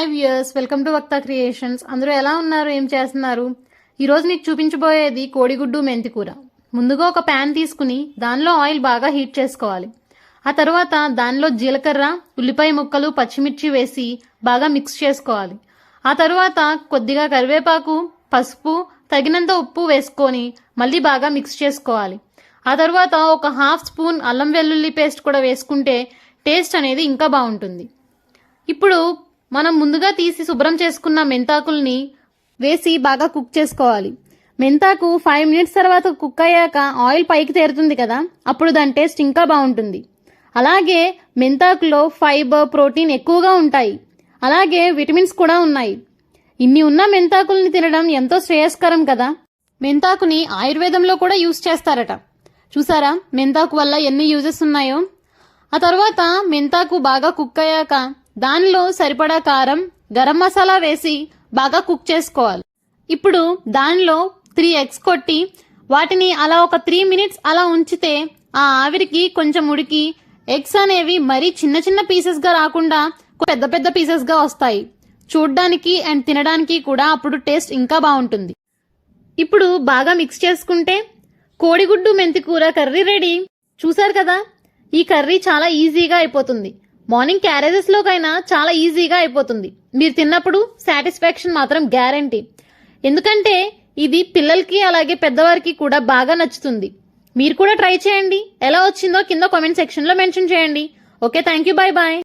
Hi viewers welcome to Vakta Creations. అందరూ ఎలా ఉన్నారు? ఏం చేస్తున్నారు? ఈరోజు మీకు చూపించబోయేది కోడిగుడ్డు మెంతి కూర ముందుగా ఒక ప్యాన్ తీసుకుని దానిలో ఆయిల్ బాగా హీట్ చేసుకోవాలి. ఆ తర్వాత దానిలో జీలకర్ర ఉల్లిపాయ ముక్కలు పచ్చిమిర్చి వేసి బాగా మిక్స్ చేసుకోవాలి. ఆ తర్వాత కొద్దిగా కరివేపాకు పసుపు తగినంత ఉప్పు వేసుకొని మళ్ళీ బాగా మిక్స్ చేసుకోవాలి. ఆ తర్వాత ఒక హాఫ్ స్పూన్ అల్లం వెల్లుల్లి పేస్ట్ కూడా వేసుకుంటే టేస్ట్ అనేది ఇంకా బాగుంటుంది. ఇప్పుడు మనం ముందుగా తీసి శుభ్రం చేసుకున్న మెంతాకుల్ని వేసి బాగా కుక్ చేసుకోవాలి. మెంతాకు ఫైవ్ మినిట్స్ తర్వాత కుక్ అయ్యాక ఆయిల్ పైకి తేరుతుంది కదా అప్పుడు దాని టేస్ట్ ఇంకా బాగుంటుంది. అలాగే మెంతాకులో ఫైబర్ ప్రోటీన్ ఎక్కువగా ఉంటాయి. అలాగే విటమిన్స్ కూడా ఉన్నాయి. ఇన్ని ఉన్న మెంతాకుల్ని తినడం ఎంతో శ్రేయస్కరం కదా. మెంతాకుని ఆయుర్వేదంలో కూడా యూస్ చేస్తారట. చూసారా? మెంతాకు వల్ల ఎన్ని యూజెస్ ఉన్నాయో? ఆ తర్వాత మెంతాకు బాగా కుక్ అయ్యాక దానిలో సరిపడా కారం గరం మసాలా వేసి బాగా కుక్ చేసుకోవాలి. ఇప్పుడు దానిలో త్రీ ఎగ్స్ కొట్టి వాటిని అలా ఒక త్రీ మినిట్స్ అలా ఉంచితే ఆ ఆవిరికి కొంచెం ఉడికి. ఎగ్స్ అనేవి మరీ చిన్న చిన్న పీసెస్గా రాకుండా పెద్ద పెద్ద పీసెస్గా వస్తాయి. చూడ్డానికి అండ్ తినడానికి కూడా అప్పుడు టేస్ట్ ఇంకా బాగుంటుంది. ఇప్పుడు బాగా మిక్స్ చేసుకుంటే కోడిగుడ్డు మెంతి కూర కర్రీ రెడీ. చూసారు కదా? ఈ కర్రీ చాలా ఈజీగా అయిపోతుంది. మార్నింగ్ క్యారేజెస్లోకైనా చాలా ఈజీగా అయిపోతుంది. మీరు తిన్నప్పుడు సాటిస్ఫాక్షన్ మాత్రం గ్యారంటీ. ఎందుకంటే ఇది పిల్లలకి అలాగే పెద్దవారికి కూడా బాగా నచ్చుతుంది. మీరు కూడా ట్రై చేయండి. ఎలా వచ్చిందో కింద కామెంట్ సెక్షన్లో మెన్షన్ చేయండి. Okay thank you bye bye